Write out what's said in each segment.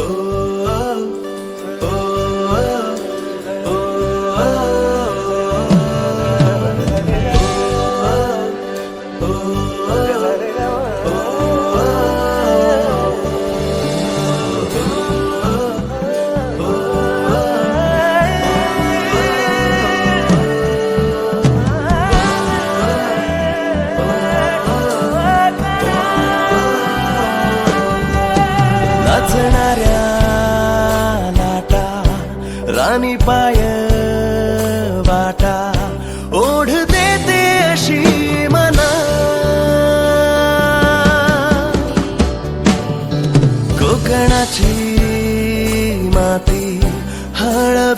Oh. राणी पाय वाटा ओढ देते अशी मना। कोकणाची माती हळवी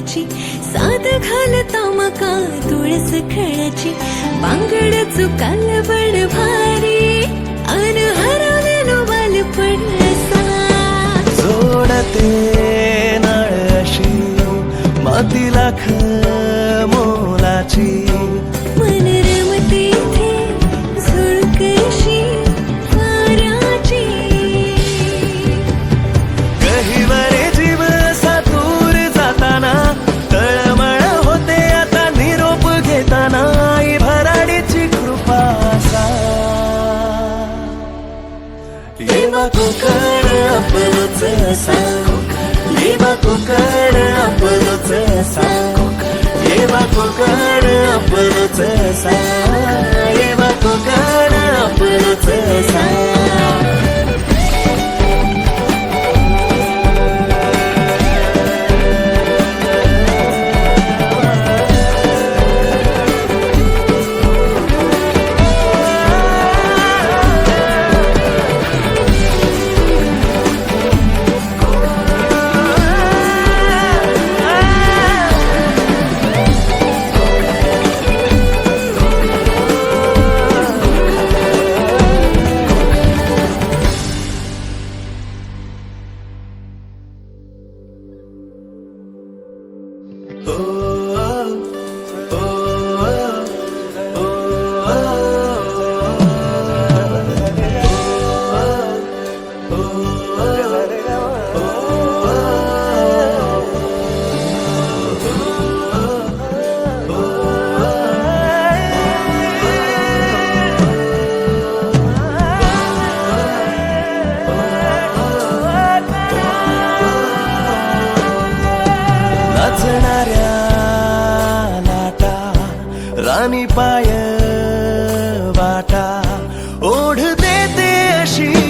कोकणाची साध घालता मका तुळस खळची बांगड चुकाल बड भारी अन हरवलेलो बालपण असा जोडते नळ अशी माती የባኮ ቀን 心。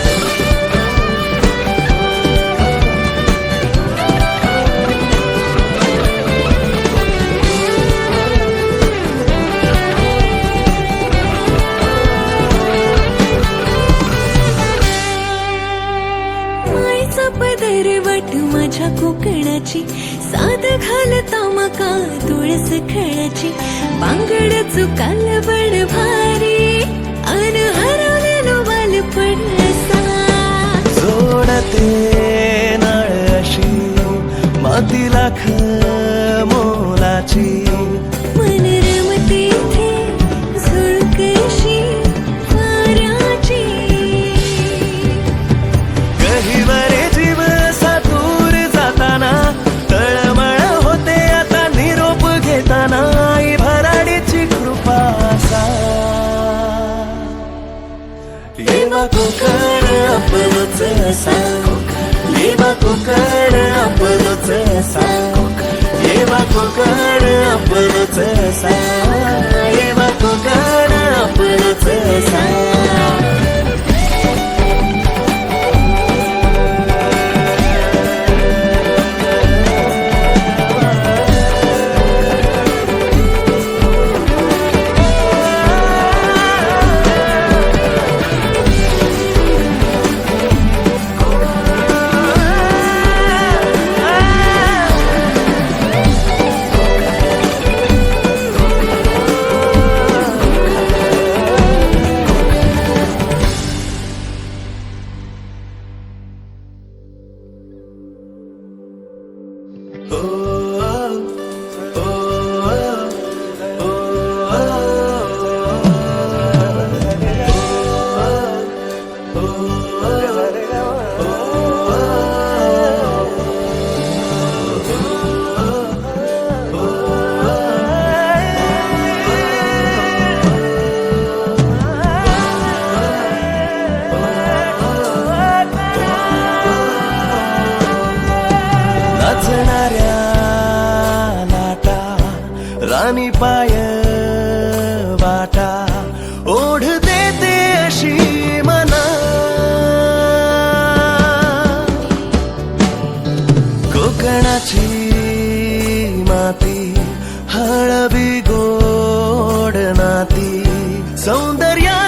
माझ्या कोकणाची. साध घालता मका तुळस खळाची बांगड चुकाल बड भारी. अन हरवलेलो बालपण असा जोडते नळ अशी मातीला लाख मोलाची. आपलंच असा येवा कोकण आपलंच असा येवा नाचणाऱ्या लाटा राणी पाय कोकणाची माती हळवी गोड नाती सौंदर्या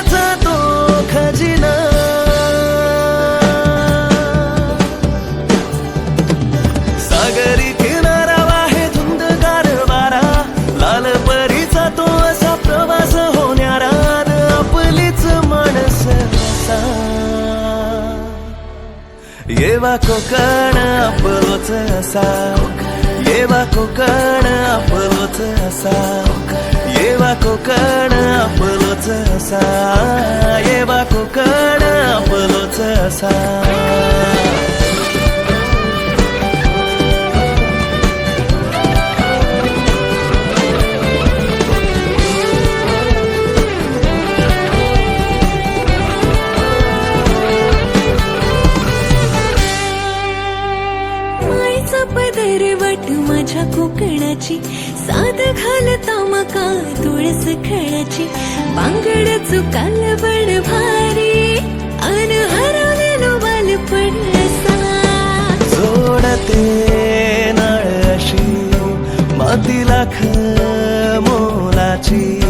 येवा कोकण आपलोच असा. येवा कोकण आपलोच असा. येवा कोकण आपलोच असा. येवा कोकण आपलोच असा. कोकणाची साध घालता मका तुळस खळची. बांगड चुकाल बड भारी अन हरवलेलो बालपण असा. जोडते नळ मातीला माती मोलाची.